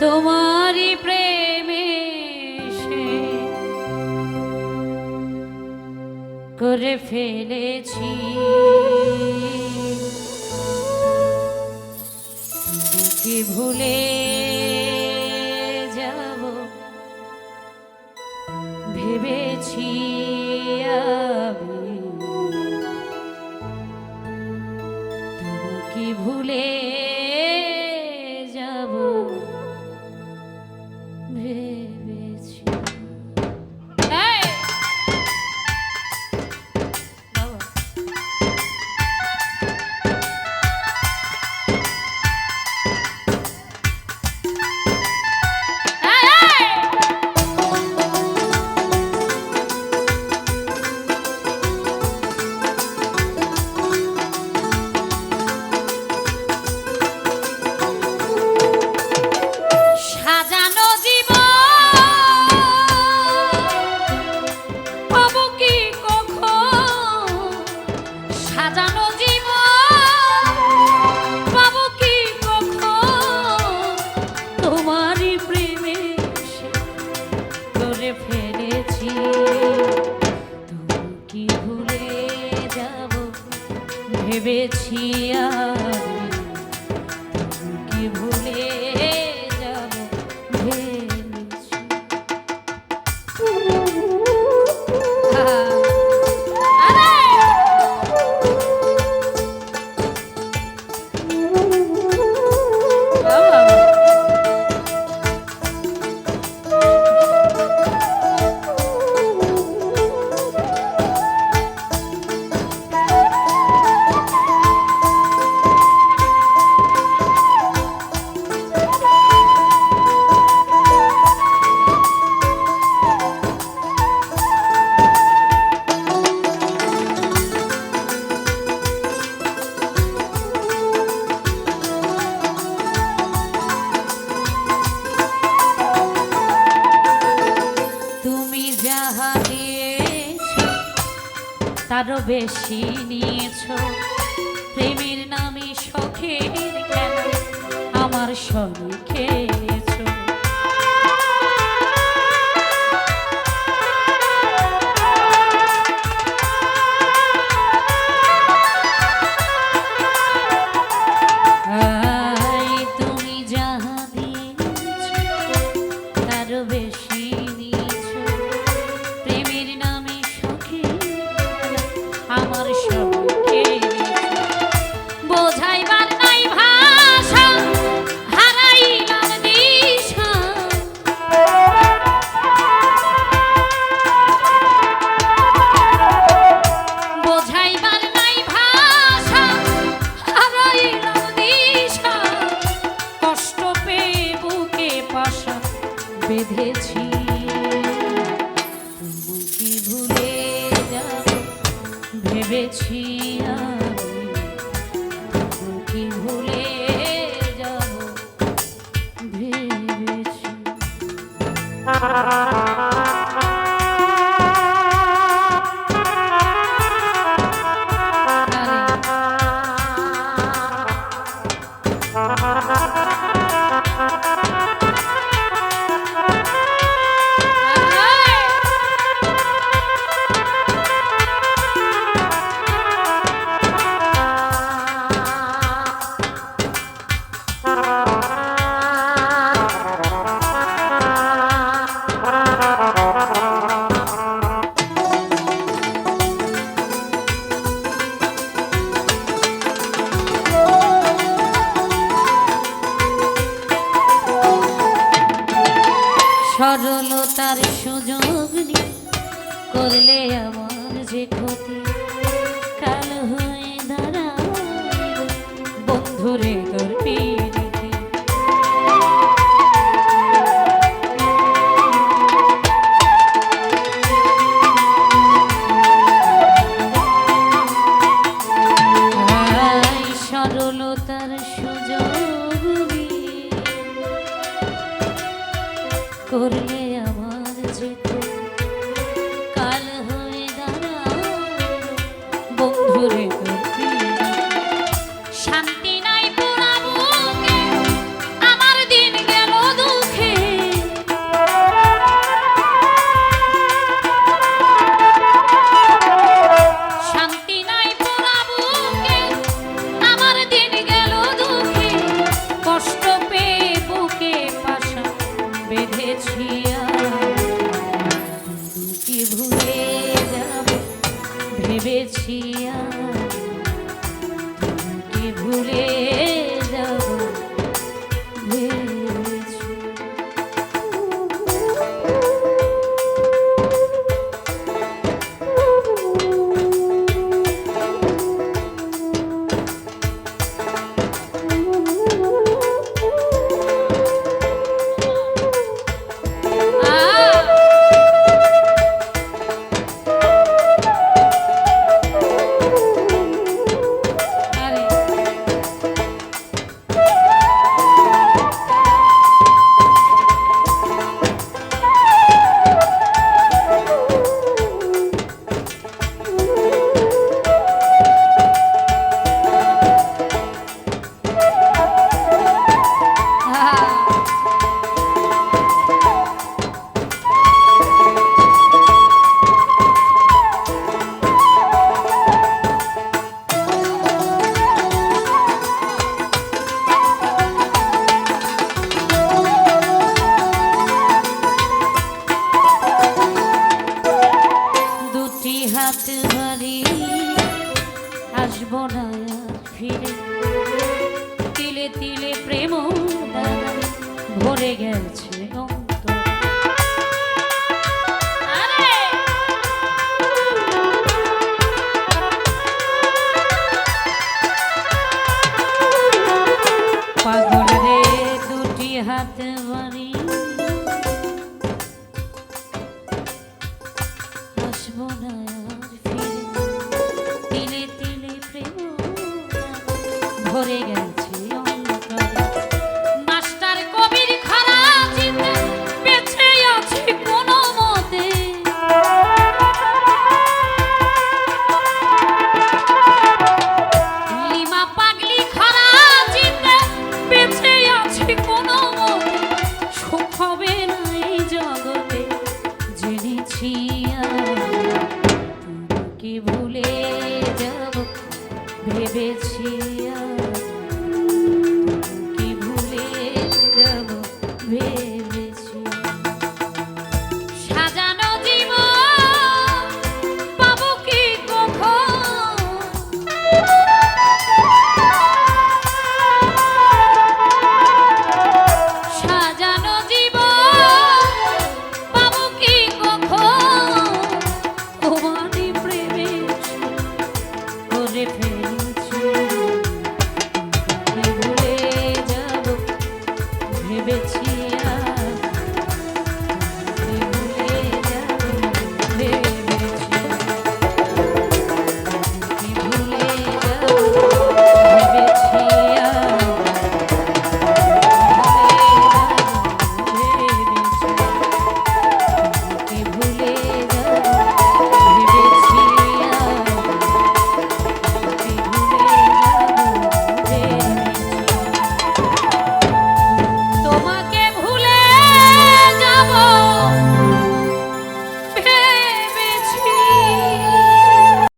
তোমারই প্রেমে সে করে ফেলেছি। কি ভুলে যাব? ভেবেছি তারও বেশি নিয়েছ। প্রেমের নামে শখের কেন আমার শরীর বেঁধেছি। তুমি কি ভুলে যাব? ভেবেছি আমি। কি ভুলে যাব? ভেবেছি। ধরে তোর সরলতার সুযোগ করলে ভুলে যাব। ভেবেছি আমি ভরে গেছে